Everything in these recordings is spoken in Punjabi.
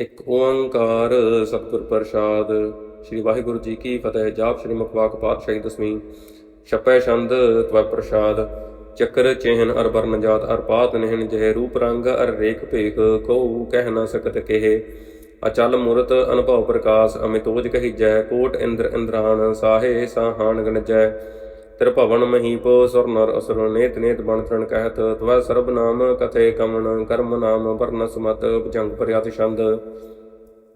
ਇੱਕ ਓੰਕਾਰ ਸਤਿਗੁਰ ਪ੍ਰਸਾਦ। ਸ੍ਰੀ ਵਾਹਿਗੁਰੂ ਜੀ ਕੀ ਫਤਿਹ। ਜਾਪ ਸ੍ਰੀ ਮੁਖਵਾਕ ਪਾਤਸ਼ਾਹੀ ਦਸਵੀਂ। ਛਪੈ ਛੰਦ ਤਵ ਪ੍ਰਸਾਦ। ਚੱਕਰ ਚਿਹਨ ਅਰ ਬਰਨ ਜਾਤ ਅਰ ਪਾਤ ਨਹਿਨ ਜਹ। ਰੂਪ ਰੰਗ ਅਰ ਰੇਖ ਭੇਖ ਕਉ ਕਹਿ ਨਾ ਸਕਤ ਕਿਹ। ਅਚਲ ਮੂਰਤ ਅਨੁਭਵ ਪ੍ਰਕਾਸ਼ ਅਮਿਤੋਜ ਕਹੀ ਜੈ ਕੋਟ ਇੰਦਰ ਇੰਦਰਾਨ ਸਾਹੇ ਸਾਹਾਨ ਗਣਜੈ ਤ੍ਰਿਭਵਨ ਮਹੀਪ ਸੁਰ ਨਰ ਅਸੁਰ ਨੇਤ ਨੇਤ ਬਣ ਤ੍ਰਣ ਕਹਿਤ, ਤਵੈ ਸਰਬ ਨਾਮ ਕਥੇ ਕਮਣ, ਕਰਮ ਨਾਮ ਵਰਨ ਸਮਤ, ਭਜੰਗ ਪ੍ਰਿਆਤ ਛੰਦ।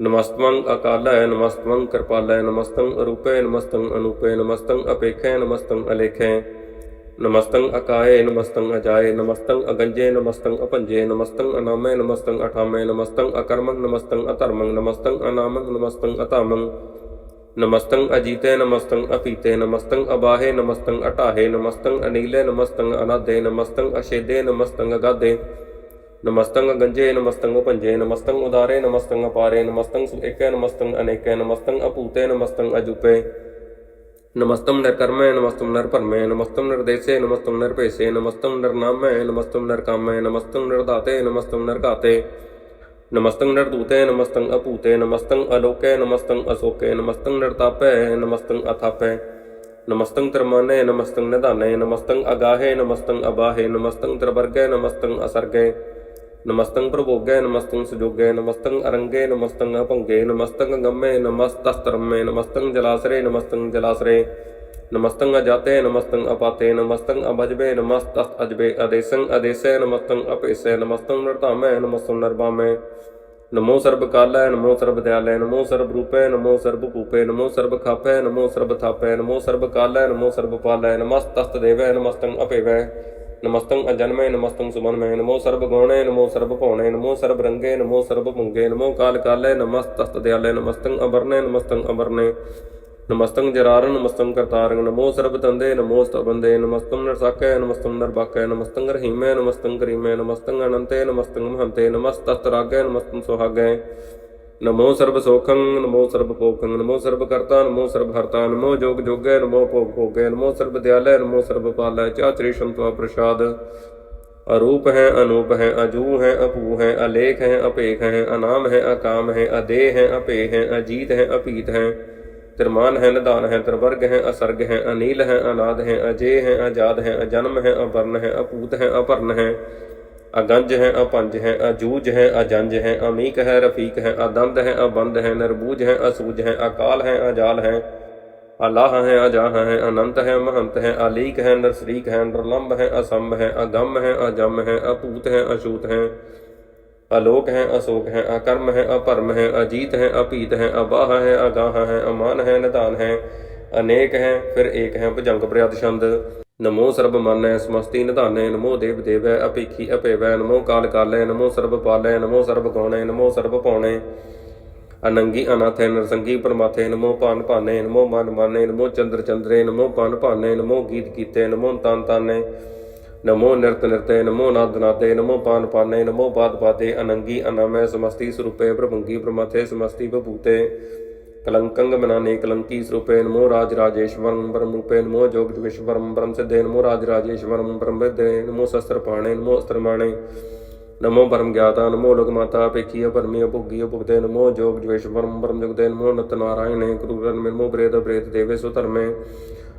ਨਮਸਤਮੰ ਅਕਾਲੈ, ਨਮਸਤਮੰ ਕਿਰਪਾਲੈ, ਨਮਸਤੰ ਅਰੂਪੈ, ਨਮਸਤੰ ਅਨੂਪੈ, ਨਮਸਤੰ ਅਪੇਖੈ, ਨਮਸਤੰ ਅਲੇਖੈ। ਨਮਸਤੰ ਅਕਾਏ, ਨਮਸਤੰ ਅਜਾਏ, ਨਮਸਤੰ ਅਗੰਜੇ, ਨਮਸਤੰ ਅਪੰਜੇ, ਨਮਸਤੰ ਅਨਾਮੈ, ਨਮਸਤੰ ਅਠਾਮੈ, ਨਮਸਤੰ ਅਕਰਮੰ, ਨਮਸਤੰ ਅਧਰਮੰ, ਨਮਸਤੰ ਅਨਾਮੰ, ਨਮਸਤੰ ਅਧਾਮੰ। ਨਮਸਤੰ ਅਜੀਤੇ ਨਮਸਤੰ ਅਪੀਤੇ ਨਮਸਤੰ ਅਬਾਹੇ ਨਮਸਤੰ ਅਟਾਹੇ ਨਮਸਤੰ ਅਨੀਲੇ ਨਮਸਤੰ ਅਨਾਦੇ ਨਮਸਤੰ ਅਸ਼ੇਦੇ ਨਮਸਤੰ ਅਗਾਦੇ ਨਮਸਤੰ ਗੰਜੇ ਨਮਸਤੰ ਭੰਜੇ ਨਮਸਤੰ ਉਦਾਰੇ ਨਮਸਤੰ ਅਪਾਰੇ ਨਮਸਤੰ ਸੁਏਕੈ ਨਮਸਤੰ ਅਨੇਕੈ ਨਮਸਤੰ ਅਪੂਤੇ ਨਮਸਤੰ ਅਜੂਪੇ ਨਮਸਤੰ ਨਿਰਕਰਮੈ ਨਮਸਤੰ ਨਿਰਭਰਮੈ ਨਮਸਤੰ ਨਿਰਦੇਸੇ ਨਮਸਤੰ ਨਿਰਭੇਸੇ ਨਮਸਤੰ ਨਿਰਨਾਮੈ ਨਮਸਤੰ ਨਿਰਕਾਮੈ ਨਮਸਤੰ ਨਿਰਦਾਤੇ ਨਮਸਤੰ ਨਿਰਘਾਤੇ ਨਮਸਤੰ ਨਿਰਦੂਤੇ ਨਮਸਤੰ ਅਪੂਤੇ ਨਮਸਤੰ ਅਲੋਕੇ ਨਮਸਤੰ ਅਸੋਕੇ ਨਮਸਤੰ ਨਿਰਤਾਪੈ ਨਮਸਤੰ ਅਥਾਪੈ ਨਮਸਤੰ ਤਰਮਾਨੇ ਨਮਸਤੰ ਨਿਧਾਨੇ ਨਮਸਤੰ ਅਗਾਹੇ ਨਮਸਤੰ ਅਬਾਹੇ ਨਮਸਤੰ ਤਰਵਰਗੈ ਨਮਸਤੰ ਅਸਰਗੈ ਨਮਸਤੰ ਪ੍ਰਭੋਗੈ ਨਮਸਤੰ ਸੁਜੋਗੈ ਨਮਸਤੰ ਅਰੰਗੇ ਨਮਸਤੰ ਅਭੰਗੇ ਨਮਸਤੰ ਗੰਮੇ ਨਮਸਤਸਤਰਮੇ ਨਮਸਤੰ ਜਲਾਸਰੇ ਨਮਸਤੰ ਜਲਾਸਰੇ ਨਮਸਤੰ ਅਜਾਤੇ ਨਮਸਤੰ ਅਪਾਤੇ ਨਮਸਤੰ ਅਭਜਬੇ ਨਮਸਤਸ ਅਜਬੇ ਅਦੇਸੰ ਅਦੇਸੈ ਨਮਸਤੰ ਅਪੇਸੈ ਨਮਸਤੰ ਨਰਧਾਮੈ ਨਮਸਤੰ ਨਰਬਾਮੈ ਨਮੋ ਸਰਬ ਕਾਲੈ ਨਮੋ ਸਰਬ ਦਿਆਲੈ ਨਮੋ ਸਰਬ ਰੂਪੈ ਨਮੋ ਸਰਬ ਭੂਪੈ ਨਮੋ ਸਰਬ ਖਾਪੈ ਨਮੋ ਸਰਬ ਥਾਪੈ ਨਮੋ ਸਰਬ ਕਾਲੈ ਨਮੋ ਸਰਬ ਪਾਲੈ ਨਮਸਤਸਤ ਦੇਵੈ ਨਮਸਤੰ ਅਪੇਵੈ ਨਮਸਤੰ ਅਜਨਮੈ ਨਮਸਤੰ ਸੁਮਨਮੈ ਨਮੋ ਸਰਬ ਗੌਣੈ ਨਮੋ ਸਰਬ ਭਉਣੈ ਨਮੋ ਸਰਬ ਰੰਗੇ ਨਮੋ ਸਰਬ ਭੁੰਗੇ ਨਮੋ ਕਾਲ ਕਾਲੈ ਨਮਸਤਸਤ ਦਿਆਲੈ ਨਮਸਤੰ ਅਵਰਣੈ ਨਮਸਤੰ ਅਵਰਣੈ ਨਮਸਤੰ ਜਰਾਰਨ ਨਮਸਤੰ ਕਰਤਾਰੰ, ਨਮੋ ਸਰਬ ਤੰਦੇ, ਨਮੋ ਸਤਬੰਦੇ ਨਮਸਤੰ ਨਰਸਾਕੈ ਨਮਸਤੰ ਨਰਬਾਕੈ ਨਮਸਤੰ ਰਹੀਮੈ ਨਮਸਤੰ ਕਰੀਮੈ ਨਮਸਤੰ ਅਨੰਤੇ ਨਮਸਤੰ ਮਹੰਤੇ, ਨਮਸਤਸਤ ਨਮਸਤੰ ਸੁਹਾਗੈ। ਨਮੋ ਸਰਬ ਸੋਖੰ, ਨਮੋ ਸਰਬ ਭੋਖੰ ਨਮੋ ਸਰਬ ਕਰਤਾ, ਨਮੋ ਸਰਬ ਹਰਤਾ, ਨਮੋ ਜੋਗ ਜੋਗੈ, ਨਮੋ ਭੋਗ ਭੋਗੈ, ਨਮੋ ਸਰਬ ਦਿਆਲੈ, ਨਮੋ ਸਰਬ ਪਾਲੈ ਚਾਤਰੀ ਸ਼ੰਤਵਾ ਪ੍ਰਸਾਦ। ਅਰੂਪ ਹੈ, ਅਨੂਪ ਹੈ ਅਜੂ ਹੈ ਅਪੂ ਹੈ, ਅਲੇਖ ਹੈ, ਅਪੇਖ ਹੈ, ਅਨਾਮ ਹੈ, ਅਕਾਮ ਹੈ, ਅਦੇਹ ਹੈ ਅਪੇ ਹੈ, ਅਜੀਤ ਹੈ, ਅਪੀਤ ਹੈ। ਤਿਰਮਾਨ ਹੈ ਨਿਦਾਨ ਹੈ ਤਿਰਵਰਗ ਹੈ, ਅਸਰਗ ਹੈ, ਅਨੀਲ ਹੈ, ਅਨਾਦ ਹੈ, ਅਜੇ ਹੈ ਅਜਾਦ ਹੈ, ਅਜਨਮ ਹੈ, ਅਵਰਨ ਹੈ, ਅਪੂਤ ਹੈ, ਅਪਰਨ ਹੈ, ਅਗੰਜ ਹੈ, ਅਪੰਜ ਹੈ, ਅਜੂਜ ਹੈ, ਅਜੰਜ ਹੈ, ਅਮੀਕ ਹੈ, ਰਫੀਕ ਹੈ, ਅਦੰਦ ਹੈ ਅਬੰਦ ਹੈ, ਨਿਰਬੂਜ ਹੈ, ਅਸੂਜ ਹੈ, ਅਕਾਲ ਹੈ, ਅਜਾਲ ਹੈ, ਅਲਾਹ ਹੈ, ਅਜਾਹ ਹੈ, ਅਨੰਤ ਹੈ, ਮਹੰਤ ਹੈ, ਅਲੀਕ ਹੈ ਨਰਸਰੀਕ ਹੈ ਨਿਰਲੰਭ ਹੈ, ਅਸੰਭ ਹੈ, ਅਗੰਮ ਹੈ, ਅਜਮ ਹੈ, ਅਪੂਤ ਹੈ ਅਛੂਤ ਹੈ। ਅਲੋਕ ਹੈ, ਅਸੋਕ ਹੈ, ਅਕਰਮ ਹੈ, ਅਪਰਮ ਹੈ, ਅਜੀਤ ਹੈ ਅਪੀਤ ਹੈ, ਅਬਾਹ ਹੈ, ਅਗਾਹ ਹੈ, ਅਮਾਨ ਹੈ, ਨਿਧਾਨ ਹੈ, ਅਨੇਕ ਹੈ, ਫਿਰ ਏਕ ਹੈ, ਭਜੰਗ ਪ੍ਰਿਆਦ ਛੰਦ। ਨਮੋ ਸਰਬ ਮਨੈ ਸਮਸਤੀ ਨਿਧਾਨੇ, ਨਮੋ ਦੇਵ ਦੇਵੈ ਅਪੇਖੀ ਅਪੇਵੈ ਨਮੋ ਕਾਲ ਕਾਲੈ ਨਮੋ ਸਰਬ ਪਾਲੈ ਨਮੋ ਸਰਬ ਗੌਣੈ ਨਮੋ ਸਰਬ ਪੌਣੈ ਅਨੰਗੀ ਅਨਾਥੈ ਨਰਸੰਗੀ ਪਰਮਾਥੇ ਨਮੋ ਪਾਨ ਭਾਨੇ, ਨਮੋ ਮਨ ਮਾਨੇ, ਨਮੋ ਚੰਦਰ ਚੰਦਰੇ, ਨਮੋ ਭਾਨ ਭਾਨੇ, ਨਮੋ ਗੀਤ ਕੀਤੇ, ਨਮੋ ਤਨ ਤਾਨੇ ਨਮੋ ਨਿਰਤ ਨਿਰਤੇ ਨਮੋ ਨਾਦ ਨਾਦੇ ਨਮੋ ਪਾਨ ਪਾਨੇ ਨਮੋ ਬਾਦ ਬਾਦੇ ਅਨੰਗੀ ਅਨਾਮੈ ਸਮਸਤੀ ਸਰੂਪੇ ਪ੍ਰਭੰਗੀ ਪ੍ਰਮਾਥੇ ਸਮਸਤੀ ਬਭੂਤੇ ਕਲੰਕੰਗ ਮਨਾਨੇ ਕਲੰਕੀ ਸਰੂਪੇ ਨਮੋ ਰਾਜ ਰਾਜੇਸ਼ਵਰੰ ਬ੍ਰਹਮ ਰੂਪੇ ਨਮੋ ਜੋਗ ਜੋਗੇਸ਼ਵਰੰ ਬ੍ਰਹਮ ਸਿद्धੇ ਨਮੋ ਰਾਜ ਰਾਜੇਸ਼ਵਰੰ ਬ੍ਰਹਮ ਵਿਦੇ ਨਮੋ ਸ਼ਸਤਰ ਪਾਣੇ ਨਮੋ ਅਸਤਰ ਮਾਣੇ ਨਮੋ ਪਰਮ ਗਿਆਤਾ ਨਮੋ ਲੋਕ ਮਾਤਾ ਅਪੇਖੀ ਅਪਰਮੀ ਅਭੁਗੀ ਅਭੁਗਦੇ ਨਮੋ ਜੋਗ ਜਵੇਸ਼ਵਰਮ ਪਰਮ ਜੁਗਦੇ ਨਮੋ ਨਤ ਨਾਰਾਇਣੇ ਕਰੂਰਨ ਮਿਰਮੋ ਪ੍ਰੇਤ ਪ੍ਰੇਤ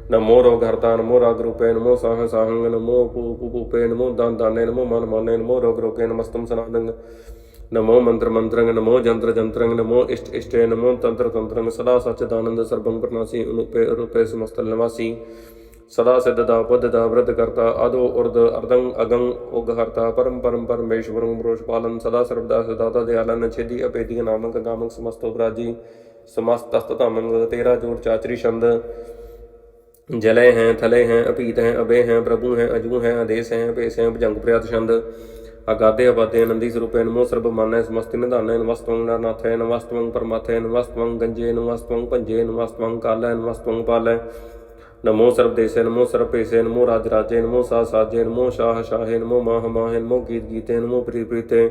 ਦੇਵੇ ਸੁ ਧਰਮੇ ਨਮੋ ਰੋਗ ਹਰਤਾ ਨਮੋ ਰਾਗ ਰੂਪੇ ਨਮੋ ਸਾਹ ਸਾਹੰਗ ਨਮੋ ਪੂ ਪੂ ਪੂਪੇ ਨਮੋ ਦਾਨ ਦਾਨੇ ਨਮੋ ਮਨ ਮਾਨੇ ਨਮੋ ਰੋਗ ਰੋਗੇ ਨਮਸਤਮ ਸਨਾਦੰਗ ਨਮੋ ਮੰਤਰ ਮੰਤਰੰਗ ਨਮੋ ਜੰਤਰ ਜੰਤਰੰਗ ਨਮੋ ਇਸ਼ਟ ਇਸ਼ਟੇ ਨਮੋ ਤੰਤਰ ਤੰਤਰੰਗ ਸਦਾ ਸਚਿਦਾਨੰਦ ਸਰਬੰ ਪ੍ਰਨਾਸੀ ਅਨੂਪੇ ਰੂਪੇ ਸਦਾ ਸਿੱਧਦਾ ਬੁੱਧਦਾ ਵਰਧ ਕਰਤਾ ਆਦੋ ਉਰਦ ਅਰਦੰ ਅਗੰ ਉਗ ਹਰਤਾ ਪਰਮ ਪਰਮ ਪਰਮੇਸ਼ਵਰੰ ਮਰੋਸ਼ ਪਾਲਨ ਸਦਾ ਸਰਬਦਾ ਸਦਾਤਾ ਦਿਆਲਨ ਛੇਦੀ ਅਪੇਦੀ ਨਾਮਕ ਗਾਮਕ ਸਮਸਤ ਉਪਰਾਜੀ ਸਮਸਤ ਤਸਤਮੰਗ ਤੇਰਾ ਜੋੜ ਚਾਚਰੀ ਛੰਦ ਜਲੇ ਹੈ, ਥਲੇ ਹੈ ਅਪੀਤ ਹੈ, ਅਬੇ ਹੈ, ਪ੍ਰਭੂ ਹੈ, ਅਜੂ ਹੈ, ਆਦੇਸ ਹੈ ਭੇਸ ਹੈ, ਭਜੰਗ ਪ੍ਰਿਆਤ ਛੰਦ। ਅਗਾਦੇ ਅਬਾਦੇ ਆਨੰਦੀ ਸਰੂਪੇ ਨਮੋ ਸਰਬ ਮਾਨੈ ਸਮਸਤਿ ਨਿਧਾਨੈ ਨਮਸਤਵੰ ਨਰਨਾਥੈ ਨਮਸਤਵੰ ਪਰਮਾਥੈ ਨਮਸਤਵੰ ਗੰਜੇ ਨਮਸਤਵੰ ਭੰਜੇ ਨਮਸਤਵੰ ਕਾਲੈ ਨਮਸਤਵੰ ਪਾਲੈ। ਨਮੋ ਸਰਬ ਦੇਸੇ ਨਮੋ ਸਰਬ ਪੇਸੇ ਨਮੋ ਰਾਜ ਰਾਜੇ ਨਮੋ ਸਾ ਸਾਜੇ ਨਮੋ ਸ਼ਾਹ ਸ਼ਾਹੇ ਨਮੋ ਮਾਹ ਮਾਹੇ ਨਮੋ ਗੀਤ ਗੀਤੇ ਨਮੋ ਪ੍ਰੀ ਪ੍ਰੀਤੇ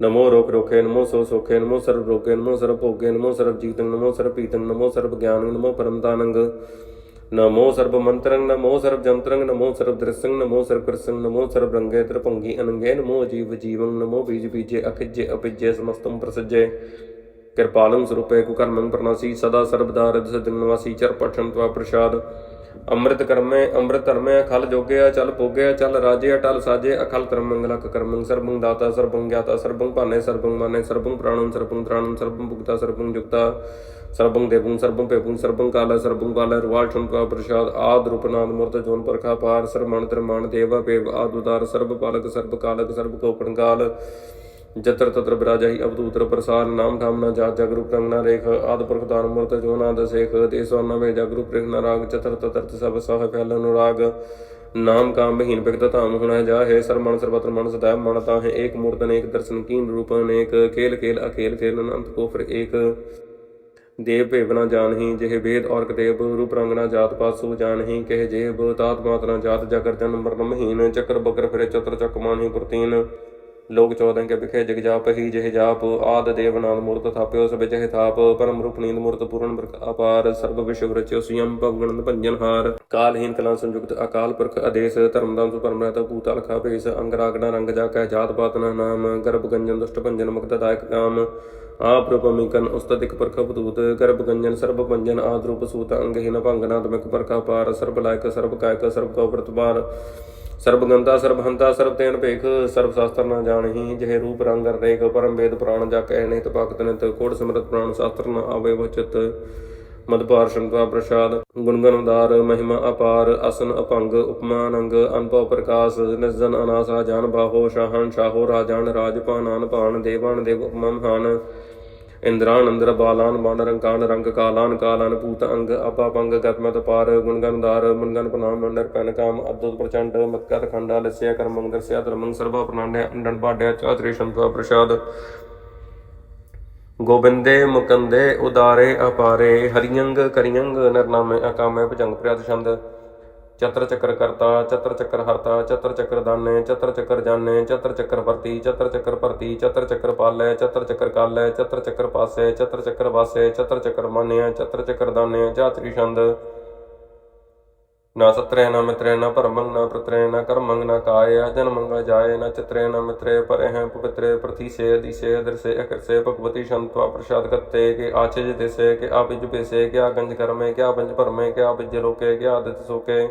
ਨਮੋ ਰੋਕ ਰੋਖੇ ਨਮੋ ਸੋ ਸੋਖੇ ਨਮੋ ਸਰਬ ਰੋਗੇ ਨਮੋ ਸਰਬ ਭੋਗੇ ਨਮੋ ਸਰਬ ਜੀਤੰ ਨਮੋ ਸਰਬ ਪੀਤੰ ਨਮੋ ਸਰਬ ਗਿਆਨੰ ਨਮੋ ਪਰਮ ਦਾਨੰਗ ਨਮੋ ਸਰਬ ਮੰਤਰੰ ਨਮੋ ਸਰਬ ਜੰਤਰੰ ਨਮੋ ਸਰਬ ਦ੍ਰਿਸੰ ਨਮੋ ਸਰਬ ਕਰਸੰ ਨਮੋ ਸਰਬ ਰੰਗੇ ਤ੍ਰਿਭੰਗੀ ਅਨੰਗੇ ਨਮੋ ਜੀਵ ਜੀਵੰ ਨਮੋ ਬੀਜ ਬੀਜੇ ਅਖਿਜੇ ਅਪਿਜੇ ਸਮਸਤੰ ਪ੍ਰਸਜੇ ਕਿਰਪਾਲੰ ਸਰੂਪੇ ਕੁਕਰਮੰ ਪ੍ਰਣਾਸੀ ਸਦਾ ਸਰਬਦਾ ਰਿਦ ਸਦੰ ਨਿਵਾਸੀ ਚਰ ਪਠਨ ਤਵਾ ਪ੍ਰਸਾਦ ਅੰਮ੍ਰਿਤ ਕਰਮੇ, ਅੰਮ੍ਰਿਤ ਧਰਮੇ, ਅਖਲ ਜੋਗਿਆ ਚਲ ਭੋਗਿਆ ਚਲ ਰਾਜੇ, ਅਟਲ ਸਾਜੇ, ਅਖਲ ਕਰਮ ਮੰਗਲਕ ਕਰਮੰ ਸਰਬੰ ਦਾਤਾ ਸਰਬੰ ਗਿਆਤਾ ਸਰਬੰ ਭਾਨੇ ਸਰਬੰ ਮਾਨੇ ਸਰਬੰ ਪ੍ਰਾਣੰ ਸਰਬੰ ਤ੍ਰਾਣੰ ਸਰਬੰ ਭੁਗਤਾ ਸਰਬੰ ਜੁਗਤਾ ਸਰਬੰ ਦੇਵੰ ਸਰਬੰ ਪੇਪੁੰ ਸਰਬੰ ਕਾਲਾ ਸਰਬੰ ਕਾਲਾ ਰਵਾਲ ਛੁੰਤਵਾ ਪ੍ਰਸਾਦ, ਆਦ ਰੂਪਨਾਦ ਮੂਰਤ, ਜੋਨ, ਪਰਖਾ ਪਾਰ ਸਰਮਣ ਤਰਮਾਨ, ਦੇਵਾ ਪੇਵ ਆਦੁਦਾਰ ਸਰਬ ਪਾਲਕ, ਸਰਬ ਕਾਲਕ, ਸਰਬ ਕੋਪਣ ਕਾਲ ਜਤਰ ਤਤਰ ਬਿਰਾਜਾਈ ਅਵਧੂਤਰ ਪ੍ਰਸਾਰ ਨਾਮ ਧਾਮ ਨਾ ਜਾਤ ਜਗ ਰੰਗ ਨਾ ਰੇਖ, ਆਦ ਪੁਰਖ ਦਾਨ ਮੂਰਤ ਜੋ ਨਾਦ ਸੇਖ ਦੇਸੋ ਨਵੇਂ ਜਗ ਰੇਖ ਨਾ ਰਾਗ ਚਤਰ ਤਤਰ ਸਭ ਸਾਹ ਫੈਲ ਅਨੁਰਾਗ। ਨਾਮ ਕਾਮ ਬਹੀਨ ਬਿਗਤ ਧਾਮ ਹੁਣਾ ਜਾਹੇ ਸਰਮਣ ਸਰਬਤਰ ਮਨ ਸਦਾ ਮਨ ਤਾਹੇ, ਏਕ ਮੂਰਤ ਅਨੇਕ ਦਰਸ਼ਨ ਕੀਨ ਰੂਪ ਅਨੇਕ ਖੇਲ ਖੇਲ ਅਖੇਲ ਖੇਲ ਅਨੰਤ ਕੋ ਫਿਰ ਏਕ। ਦੇਵ ਭੇਵ ਜਾਣਹੀ, ਜਿਹੇ ਵੇਦ ਔਰ ਕਤੇਬ ਰੂਪ ਰੰਗਨਾ ਜਾਤ ਪਾਸੂ ਜਾਣਹੀ, ਕਹਿ ਜੇਬ, ਤਾਤ ਮਾਤ ਜਾਤ ਜਗਰ ਜਨ ਮਰਨ ਮਹੀਨ, ਚੱਕਰ ਬਕਰ ਫਿਰੇ ਚਤਰ ਚੱਕ ਮਾਨਹੀ ਪ੍ਰਤੀਨ। ਲੋਕ ਚੌਦਨ ਕੇ ਵਿਖੇ ਜਗ ਹੀ ਜਿਹੇ ਆਦ ਦੇਵ ਨਾਮ ਮੂਰਤ ਥਾਪਿਓ, ਸਭ ਜਿਹੇ ਥਾਪ, ਪਰਮ ਰੂਪ ਨੀਂਦ ਮੂਰਤ ਪੂਰਨ ਅਪਾਰ, ਸਰਬ ਵਿਸ਼ਵ ਰਚਿਓ ਸਿਯਮ ਭਗਵਨ ਭੰਜਨ ਹਾਰ। ਕਾਲਹੀਨ ਕਲਾਂ ਸੰਯੁਕਤ ਅਕਾਲ ਪੁਰਖ ਆਦੇਸ਼ ਧਰਮਦਾਮ ਸੁਪਰਮ ਰਹਿਤ ਭੂਤ ਅਲਖਾ ਭੇਸ ਅੰਗਰਾਗਣਾ ਰੰਗ ਜਾ ਕੈ ਜਾਤ ਪਾਤ ਨਾਮ, ਗਰਭ ਗੰਜਨ ਦੁਸ਼ਟ ਭੰਜਨ ਮੁਕਤ ਦਾਇਕ ਕਾਮ। ਆਪ ਰੂਪਮਿਕਨ ਉਸਤਦਿਕ ਪਰਖ ਬਦੂਤ ਗਰਭ ਗੰਜਨ ਸਰਬ ਭੰਜਨ ਆਦ ਰੂਪ ਸੂਤ ਅੰਗਹੀਨ ਭੰਗਨਾਤਮਿਕ ਪਰਖਾ ਪਾਰ ਸਰਬ ਲਾਇਕ ਸਰਬ ਕਾਇਕ ਸਰਬ ਕਉ ਪ੍ਰਤਪਾਰ ਸਰਬਗੰਧਾ ਗੰਤਾ ਸਰਬ ਭੇਖ, ਸਰਬ ਸ਼ਾਸਤਰ ਨਾ ਜਾਣਹੀ, ਜਿਹੇ ਰੂਪ ਰੰਗ ਰੇਖ ਪਰਮ ਵੇਦ ਪੁਰਾਣ ਜਾ ਕਹਿ ਨਿਤ ਭਗਤ ਨਿਤ ਕੋੜ ਸਿਮਰਤ ਪ੍ਰਾਣ ਸ਼ਾਸਤਰ ਨ ਆਵੇ ਵਚਿਤ ਮਦਪਾਰ ਸ਼ੰਕਾ ਪ੍ਰਸਾਦ ਗੁਣਗਨ ਮਹਿਮਾ ਅਪਾਰ, ਅਸਨ ਅਪੰਗ ਉਪਮਾ ਅਨੰਗ, ਅਨਭਵ ਪ੍ਰਕਾਸ਼, ਨਿਰਜਨ ਅਨਾਸਾ ਜਾਨ ਬਾਹੋ, ਸ਼ਾਹਨ, ਸ਼ਾਹੋ ਰਾਜਾਨ ਰਾਜਪਾਨਾਨ ਭਾਨ ਦੇਵਾਨ, ਦੇਵ ਉਪਮਾ ਇੰਦਰਾਨ ਅੰਦਰ ਬਾਲਾਨ ਬਾਨ ਰੰਕਾਨ ਰੰਗ ਕਾਲਾਨ ਕਾਲਾਨ ਭੂਤ ਅੰਗ ਆਪਾ ਪੰਗ ਗਤਮਤ ਪਾਰ ਗੁਣਗਨ ਮੁਨਗਨ ਪਨਾਮ ਮੰਡਰ ਪੈਨ ਕਾਮ ਅਦੁਤ ਪ੍ਰਚੰਡ ਮਤਕਰ ਖੰਡਾ ਲਸਿਆ ਕਰਮੰ ਦਰਸਿਆ ਧਰਮੰ ਸਰਬਾ ਪ੍ਰਣਾਂਡਿਆ ਅੰਡਨ ਬਾਡਿਆ ਚਾਤਰੀ ਸ਼ੰਕਾ ਪ੍ਰਸਾਦ। ਗੋਬਿੰਦੇ ਮੁਕੰਦੇ ਉਦਾਰੇ ਅਪਾਰੇ ਹਰੀਅੰਗ ਕਰੀਅੰਗ ਨਰਨਾਮੇ ਅਕਾਮੇ ਭਜੰਗ ਪ੍ਰਿਆਦ ਛੰਦ। ਚਤਰ ਚੱਕਰ ਕਰਤਾ ਚਤਰ ਚੱਕਰ ਹਰਤਾ ਚਤਰ ਚੱਕਰ ਦਾਨੇ ਚਤਰ ਚੱਕਰ ਜਾਣੇ ਚਤਰ ਚੱਕਰ ਵਰਤੀ ਚਤਰ ਚੱਕਰ ਭਰਤੀ ਚਤਰ ਚੱਕਰ ਪਾਲੈ ਚਤਰ ਚੱਕਰ ਕਾਲੈ ਚਤਰ ਚੱਕਰ ਪਾਸੈ ਚਤਰ ਚੱਕਰ ਵਾਸੈ ਚਤਰ ਚੱਕਰ ਮਾਨਿਆ ਚਤਰ ਚੱਕਰ ਦਾਨਿਆ ਚਾਤਰੀ ਛੰਦ ਨਾ ਸਤਰੇ ਨਾ ਮਿਤਰੇ ਨਾ ਪਰਮੰ ਨਾ ਪ੍ਰਤਰੇ ਨਾ ਕਰਮੰ ਨਾ ਕਾਇਆ ਜਨਮੰਗਾ ਜਾਏ ਨਾ ਚਿਤਰੇ ਨਾ ਮਿਤਰੇ ਪਰੇ ਹੈ ਪਵਿੱਤਰੇ ਪ੍ਰਤੀਸੇ ਦਿਸੇ ਦਰਸੇ ਅਕਰਸੇ ਭਗਵਤੀ ਸ਼ੰਤਵਾ ਪ੍ਰਸਾਦ ਕਰਤੇ ਕੇ ਆਚੇ ਦਿਸੇ ਕੇ ਆਪਿਜ ਪੇਸੇ ਕੇ ਗੰਜ ਕਰਮੇ ਕੇ ਪੰਜ ਭਰਮੇ ਕੇ ਆਪਿਜ ਲੋਕੇ ਕੇ ਆਦਿਤ ਸੋਕੇ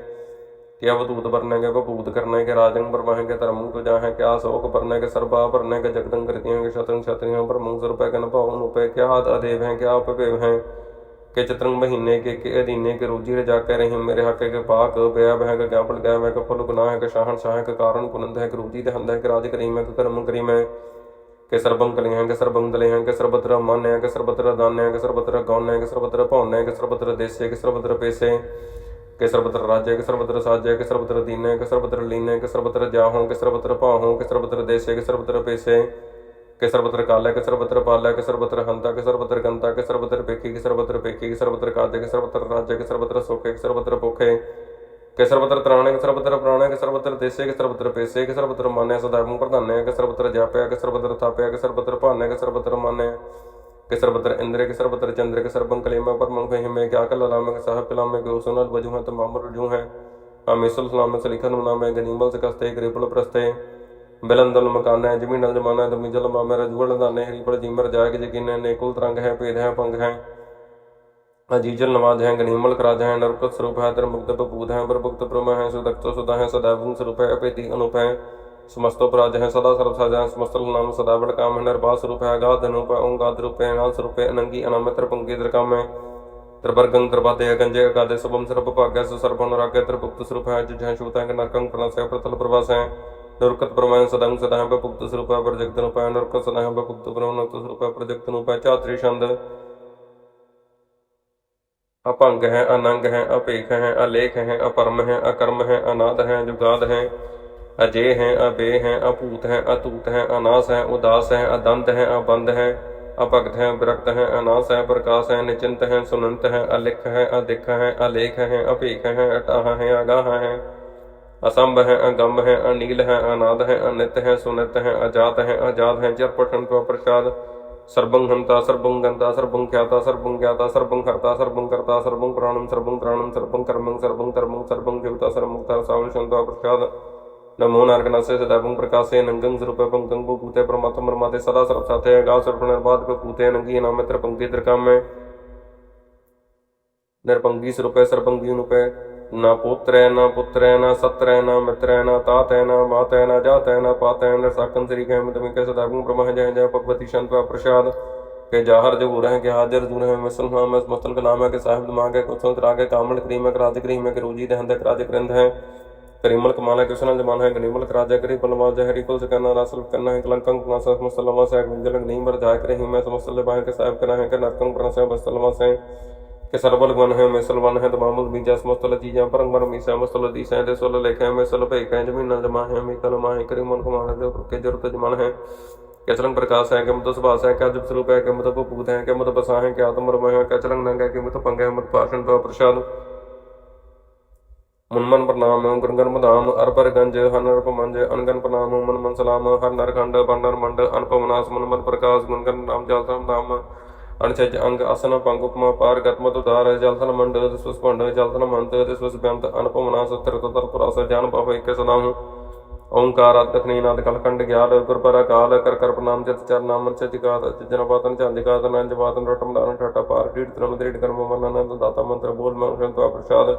ਕਿ ਅਵਧੂਤ ਵਰਨੇ ਕੇ ਭੂਤ ਕਰਨੇ ਕੇ ਰਾਜੰ ਬਰਮਾਹੇ ਕੇ ਧਰਮੰ ਤੁ ਜਾਹੇ ਕਿ ਆਸੋਕ ਵਰਨੇ ਕੇ ਸਰਬਾ ਭਰਨੇ ਕੇ ਜਗਦੰ ਕਰਤੀਆਂ ਕੇ ਸ਼ਤਰੰ ਸ਼ਤਰੀਆਂ ਬਰਮੰ ਸਰਪੈ ਕਨ ਭਾਵ ਨੂੰ ਪੈ ਕਿ ਆਦ ਅਦੇਵ ਹੈ ਕਿ ਆਪ ਭੇਵ ਹੈ ਕਿ ਚਤਰੰਗ ਮਹੀਨੇ ਕੇ ਕੇ ਅਧੀਨੇ ਕੇ ਰੋਜੀ ਰਜਾ ਕੇ ਰਹੀ ਮੇਰੇ ਹੱਕੇ ਕੇ ਪਾਕ ਬਿਆ ਬਹਿ ਕੇ ਗਿਆਪਲ ਗਿਆ ਮੈਂ ਕਿ ਫੁੱਲ ਗੁਨਾਹ ਹੈ ਕਿ ਸ਼ਾਹਨ ਸ਼ਾਹ ਕੇ ਕਾਰਨ ਕੁਨੰਦ ਹੈ ਕਿ ਰੋਜੀ ਤੇ ਹੰਦਾ ਹੈ ਕਿ ਰਾਜ ਕਰੀ ਮੈਂ ਕਿ ਕਰਮ ਕਰੀ ਮੈਂ ਕਿ ਸਰਬੰ ਕਲੀ ਹੈ ਕਿ ਸਰਬੰ ਦਲੇ ਹੈ ਕਿ ਸਰਬਤਰ ਮਨ ਹੈ ਕਿ ਸਰਬਤਰ ਦਾਨ ਹੈ ਕਿ ਸਰਬਤਰ ਗੌਨ ਹੈ ਕਿ ਸਰਬਤਰ ਭੌਨ ਹੈ ਕਿ ਕਿ ਸਰਬਤਰ ਪੇਸੇ ਕਿ ਸਰਬਤਰ ਰਾਜੇ ਕਿ ਸਰਬਤਰ ਸਾਜੇ ਕਿ ਸਰਬਤਰ ਦੀਨੇ ਕਿ ਸਰਬਤਰ ਲੀਨੇ ਕਿ ਸਰਬਤਰ ਜਾਹੋਂ ਕਿ ਸਰਬਤਰ ਭਾਹੋਂ ਕਿ ਸਰਬਤਰ ਦੇਸੇ ਕਿ ਸਰਬਤਰ ਪੇਸੇ ਕਿ ਸਰਬਤਰ ਕਾਲੈ ਕਿ ਸਰਬਤਰ ਪਾਲੈ ਕਿ ਸਰਬਤਰ ਹੰਤਾ ਕਿ ਸਰਬਤਰ ਗੰਤਾ ਕਿ ਸਰਬਤਰ ਪੇਖੀ ਕਿ ਸਰਬਤਰ ਪੇਖੀ ਕਿ ਸਰਬਤਰ ਕਾਜੇ ਕਿ ਸਰਬਤਰ ਰਾਜੇ ਕਿ ਸਰਬਤਰ ਸੋਖੇ ਕਿ ਸਰਬਤਰ ਭੁਖੇ ਕਿ ਸਰਬਤਰ ਤਰਾਣੇ ਕਿ ਸਰਬਤਰ ਪ੍ਰਾਣੇ ਕਿ ਸਰਬਤਰ ਦੇਸੇ ਕਿ ਸਰਬਤਰ ਪੇਸੇ ਕਿ ਸਰਬਤਰ ਮਾਨਿਆ ਸਦਾ ਮੂੰ ਪ੍ਰਧਾਨਿਆ ਕਿ ਸਰਬਤਰ ਜਾਪਿਆ ਕਿ ਸਰਬਤਰ ਥਾਪਿਆ ਕਿ ਸਰਬਤਰ ਭਾਨਿਆ ਕਿ ਸਰਬਤਰ ਮਾਨਿਆ ਕਿ ਇੰਦਰੇ ਕਿ ਸਰਬਤਰ ਚੰਦਰ ਕਲੇਮਾ ਪਰਮੰ ਫਹਿਮੇ ਕਿ ਅਕਲ ਲਾਮੇ ਸਾਹਿਬ ਪਿਲਾਮੇ ਕਿ ਉਸਨਲ ਵਜੂ ਤਮਾਮ ਰਜੂ ਹੈ। ਅਮਿਸਲ ਸਲਾਮ ਸਲਿਖਨ ਨਾਮੇ ਗਨੀਮਲ ਸਕਸਤੇ, ਗ੍ਰਿਪਲ ਪ੍ਰਸਤੇ। ਬਿਲੰਦਲ ਮਕਾਨਾ ਜ਼ਮੀਨਲ ਜਮਾਨਾ, ਦਮੀ ਮਾਮੇ ਰਜੂਲ ਦਾਨੇ ਹਰੀ ਪਰ ਜੀਮਰ ਜਾਇ ਜਕੀਨੇ ਨੇ ਕੁਲ ਤਰੰਗ ਹੈ ਭੇਦ ਹੈ, ਪੰਗ ਹੈ। ਅਜੀਜਲ ਨਵਾਜ ਹੈ ਗਨੀਮਲ ਕਰਾਜ ਹੈ, ਨਰਕਤ ਸਰੂਪ ਹੈ ਧਰਮ ਮੁਕਤ ਬਪੂਤ ਹੈ ਬਰਭੁਕਤ ਪ੍ਰਮ ਹੈ ਸੁਦਕਤ ਸੁਦਾ ਹੈ ਸਦਾਵੰ ਸਰੂਪ ਹੈ, ਅਪੇਤੀ ਅਨੂਪ ਹੈ। ਸਮਸਤੋ ਪ੍ਰਾਜ ਹੈ ਸਦਾ ਸਰਬ ਸਾਜਾ ਸਮਸਤਲ ਨਾਮ ਸਦਾ ਬੜ ਕਾਮ ਹੈ ਨਿਰਭਾ ਸਰੂਪ ਹੈ ਗਾਧ ਅਨੂਪ ਹੈ ਓੰਗਾਦ ਰੂਪ ਹੈ ਨਾਲ ਸਰੂਪ ਹੈ, ਅਨੰਗੀ ਅਨਾਮਿਤਰ ਪੰਗੀ ਦਰ ਕਾਮ ਹੈ ਤਰਬਰਗੰ ਤਰਬਾਤੇ ਗੰਜੇ ਅਕਾਦੇ ਸਭਮ ਸਰਬ ਭਾਗੈ ਸੁ ਸਰਬ ਅਨੁਰਾਗੈ ਤਰਪੁਕਤ ਸਰੂਪ ਹੈ ਜੁਝੈ ਸ਼ੂਤੈ ਕ ਨਰਕੰ ਪ੍ਰਣਸੈ ਪ੍ਰਤਲ ਪ੍ਰਵਾਸ। ਹੈ ਨਰਕਤ ਪ੍ਰਮਾਨ ਸਦੰ ਸਦਾ ਹੈ ਭੁਕਤ ਸਰੂਪ ਹੈ, ਪ੍ਰਜਗਤ ਨੂੰ ਪੈ ਨਰਕਤ ਸਦਾ ਹੈ ਭੁਕਤ ਬ੍ਰਹਮਨਤ ਸਰੂਪ ਹੈ, ਪ੍ਰਜਗਤ ਨੂੰ ਪੈ ਚਾਤਰੀ ਛੰਦ। ਅਪੰਗ ਹੈ, ਅਨੰਗ ਹੈ, ਅਪੇਖ ਹੈ। ਅਲੇਖ ਹੈ ਅਪਰਮ ਹੈ ਅਕਰਮ ਹੈ ਅਨਾਦ ਹੈ ਜੁਗਾਦ ਹੈ ਅਜੇ ਹੈ, ਅਬੇ ਹੈ ਅਪੂਤ ਹੈ, ਅਤੂਤ ਹੈ, ਅਨਾਸ ਹੈ, ਉਦਾਸ ਹੈ, ਅਦੰਤ ਹੈ ਅਬੰਦ ਹੈ, ਅਭਗਤ ਹੈ, ਵਿਰਕਤ ਹੈ, ਅਨਾਸ ਹੈ, ਪ੍ਰਕਾਸ਼ ਹੈ, ਨਿਚਿੰਤ ਹੈ, ਸੁਨੰਤ ਹੈ, ਅਲਿਖ ਹੈ, ਅਦਿਖ ਹੈ, ਅਲੇਖ ਹੈ, ਅਭੇਖ ਹੈ, ਅਟਾਹ ਹੈ, ਅਗਾਹ ਹੈ। ਅਸੰਭ ਹੈ, ਅਗੰਭ ਹੈ, ਅਨੀਲ ਹੈ, ਅਨਾਦ ਹੈ, ਅਨਿਤ ਹੈ, ਸੁਨਿਤ ਹੈ, ਅਜਾਤ ਹੈ ਆਜਾਦ ਹੈ ਚਰਪਟਨ ਕੋ ਪ੍ਰਸਾਦ ਸਰਬੰ ਹੰਤਾ ਸਰਬੰ ਗੰਤਾ ਸਰਬੰ ਖਿਆਤਾ ਸਰਬੰ ਗਿਆਤਾ ਸਰਬੰ ਕਰਤਾ ਸਰਬੰ नमो नारकनासे सदाभुं प्रकाशे नंगं स्वरूपं गंगो भूते परमात्म परमाते सदा सर्व साथे गाव सर्व निर्बाध को भूते नंगी नाम मित्र पंक्ति त्रिकाम में निरपंगी स्वरूपे सर्वंगी रूपे न पुत्र न पुत्र न सत्र न मित्र न तातै न मातै न जातै न पातै न साकं श्री कैम तुम के सदाभुं ब्रह्म जय जय भगवती शांत प्रसाद के जाहर जबूर हैं के हाजिर जूर हैं मिसल हाँ मैं मसल कलाम है के साहिब दिमाग है कुछ राग है कामल करीम है कराज करीम है के रोजी दहन है कराज ग्रंथ है करीमल कमाल है कृष्ण जमान है गनीमल कराज करी पलवा जहरी कुल सकना रसल करना है कलंकं कुना मुसलमा से गुंजल नहीं मर जाय करे मैं समसल बाय के साहिब करा है कि नरकं पर से बसलमा से कि सरबल गन है मिसल वन है तमामुल बीजा समस्तल चीजा परंग बर मीसा मस्तल दीसा है सोल लेखे में सल भे कह जमीन जमा है मी कल माहे करीमल कमाल है के जरूरत जमान है कैचलंग प्रकाश है कि मुत सुभाष है क्या जब स्वरूप है कि मुत भूत है कि मुत बसा है कि आत्म रमय है कैचलंग नंग है कि मुत पंग है मुत भाषण तो ਮਨਮਨ ਪ੍ਰਣਾਮ, ਗੁਰਗਨ ਮਧਾਮ ਅਰਪਰ ਗੰਜ ਹਨਰ ਪਮੰਜ ਅਨਗਨ ਪ੍ਰਣਾਮ ਮਨ ਸਲਾਮ, ਹਰ ਨਰਖੰਡ ਬੰਨਰ ਮੰਡ ਅਨਪਮਨਾਸ ਮਨ ਪ੍ਰਕਾਸ਼, ਗੁਣਗਨ ਨਾਮ, ਜਲ ਨਾਮ ਅਨਛਜ ਅੰਗ ਅਸਨ ਪੰਗ, ਉਪਮਾ, ਪਾਰ ਗਤਮਤ ਉਦਾਰ ਜਲ ਮੰਡ ਦਿਸਵਸ ਭੰਡ, ਜਲ ਮੰਤ ਦਿਸਵਸ ਬੰਤ ਅਨਪਮਨਾਸ ਤਰ ਤਰ ਪੁਰਾਸ, ਜਾਨ ਪਾਵੇ ਇਕ ਸਨਾਮ, ਓੰਕਾਰ ਅਤਖਨੀ ਨਾਦ ਕਲਕੰਡ ਗਿਆਲ ਗੁਰਪਰ ਅਕਾਲ ਕਰ ਕਰ ਪ੍ਰਣਾਮ, ਜਤ ਚਰ ਨਾਮ ਅਨਛਜ ਗਾਤ ਜਨ ਬਾਤਨ ਚੰਦ ਗਾਤ ਨੰਜ ਬਾਤਨ ਰਟਮ ਦਾਨ ਠਾਟਾ ਪਾਰ ਢੀੜ ਤਰਮ ਢੀੜ ਕਰਮ ਮਨ ਦਾਤਾ, ਮੰਤਰ, ਬੋਲ ਮਨ ਸੰਤਵਾ, ਪ੍ਰਸਾਦ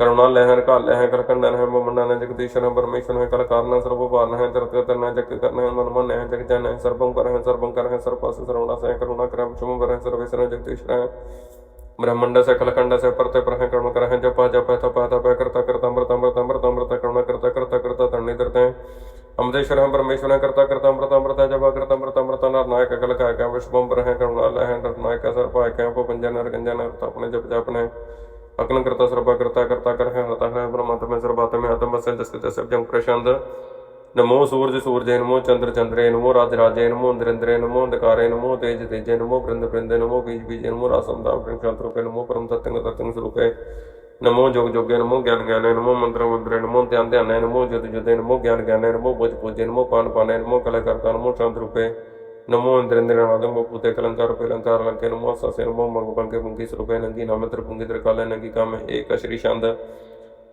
കരുണാലഹൻ കാലഹൻ കർക്കണ്ടനഹൻ ബൊമ്മണ്ണനഹൻ ജഗദീശനഹൻ പരമേശ്വരനഹൻ കലകാരണൻ സർവപാലനഹൻ തൃത്കർത്തനഹൻ ജഗകർണഹൻ നിർമ്മനഹൻ ജഗജാനഹൻ സർവം കരഹൻ സർവം കരഹൻ സർവപാസ സർവണാസഹൻ കരുണാകരഹൻ ചുമകരഹൻ സർവേശ്വരൻ ജഗദീശ്വരഹൻ ब्रह्मंड से खलखंड से परते प्रह कर्म करह जप जप तप तप करता करता अमृत अमृत अमृत अमृत करुणा करता करता करता तरणी धरते अमृतेश्वर हम परमेश्वर करता करता अमृत अमृत जप करता अमृत अमृत नर नायक कल का विश्वम प्रह करुणा लह नायक सर पायक पंजन नर गंजन अपने जप जपने అకలం కర్త సర్వకర్త కర్తాకర్హ హృతహ బ్రహ్మాత్మ సర్వాత్మ ఆత్మస్య జస్య సభ్యం ప్రశాంత नमो सूर्य सूर्य नमो चंद्र चंद्रे नमो राज राजे नमो इंद्रेन्द्रे नमो अंधकारे नमो तेज तेजे नमो बृंद बृंदे नमो बीज बीजे नमो रासम दाम रूपे नमो परम तत्व तत्व स्वरूपे नमो जोग जोगे नमो ज्ञान ज्ञाने नमो मंत्र मंत्रे नमो ध्यान ध्याने नमो ज्योति ज्योति नमो ज्ञान ज्ञाने नमो भोज भोजे नमो पान पाने नमो कलाकर्ता नमो शांत रूपे ਨਮੋ ਬੁਝ ਬੁਝੇ ਨਮੋ ਪਾਨ ਪਾਨੇ ਨਮੋ ਕਲੇ ਕਰਤਾ ਨਮੋ ਚੰਦ ਰੂਪੇ ਨਮੋ ਇੰਦਰ ਇੰਦਰ ਨਾਦਮ ਨਮੋ ਪੂਤੇ ਕਲੰਕਾਰ ਰੂਪੇ ਲੰਕਾਰ ਲੰਕੇ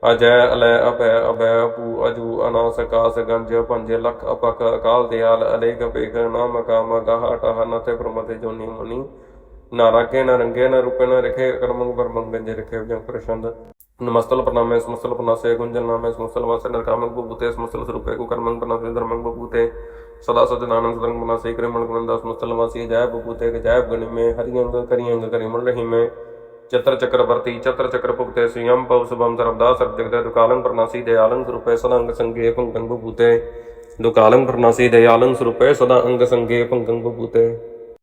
ਅਜੈ ਅਲੈ ਅਭੈ ਅਭੈ ਅਪੂ ਅਜੂ ਅਨਾਸ ਕਾਸ ਗੰਜ ਪੰਜ ਲਖ ਅਪਕ ਅਕਾਲ ਦਿਆਲ ਅਲੇਕ ਬੇਖ ਨਾਮ ਕਾਮ ਗਾਹ ਟਹ ਨਤੇ ਪ੍ਰਮਤੇ ਜੋਨੀ ਮੁਨੀ ਨਾ ਰਾਕੇ ਨਾ ਰੰਗੇ ਨਾ ਰੂਪੇ ਨਾ ਰਖੇ ਕਰਮੰਗ ਪਰਮੰਗ ਗੰਜ ਰਖੇ ਜੰ ਪ੍ਰਸ਼ੰਦ ਨਮਸਤਲ ਪ੍ਰਨਾਮੇ ਸਮਸਤਲ ਪ੍ਰਨਾਸੇ ਗੁੰਜਨ ਨਾਮੇ ਸਮਸਤਲ ਵਾਸੇ ਨਰਕਾਮਕ ਬੂਤੇ ਸਮਸਤਲ ਸਰੂਪੇ ਕੋ ਕਰਮੰਗ ਪ੍ਰਨਾਸੇ ਧਰਮੰਗ ਬੂਤੇ ਸਦਾ ਸਤ ਨਾਨਕ ਸਦੰਗ ਪ੍ਰਨਾਸੇ ਕ੍ਰਿਮਣ ਗੁਣੰਦਾ ਸਮਸਤਲ ਵਾਸੀ ਜੈ ਬੂਤੇ ਕੇ ਜੈ ਗਣ ਮੇ ਹਰਿਯੰਗ ਕਰਿਯੰਗ ਕਰਿਮਣ ਰਹੀ ਮੇ ਚਤਰ ਚੱਕਰਵਰਤੀ ਚਤਰ ਚੱਕਰ ਭੁਗਤੇ ਸੁਯੰ ਪਉ ਸੁਭੰ ਸਰਬਦਾ ਸਰਬ ਜਗਤ ਦੁਕਾਲੰ ਪ੍ਰਨਾਸੀ ਦਇਆਲੰ ਸਰੂਪੇ ਸਦਾ ਅੰਗ ਸੰਗੇ ਭੰਗੰ ਬੂਤੇ ਦੁਕਾਲੰ ਪ੍ਰਨਾਸੀ ਦਇਆਲੰ ਸਰੂਪੇ ਸਦਾ ਅੰਗ ਸੰਗੇ ਭੰਗੰ ਬੂਤੇ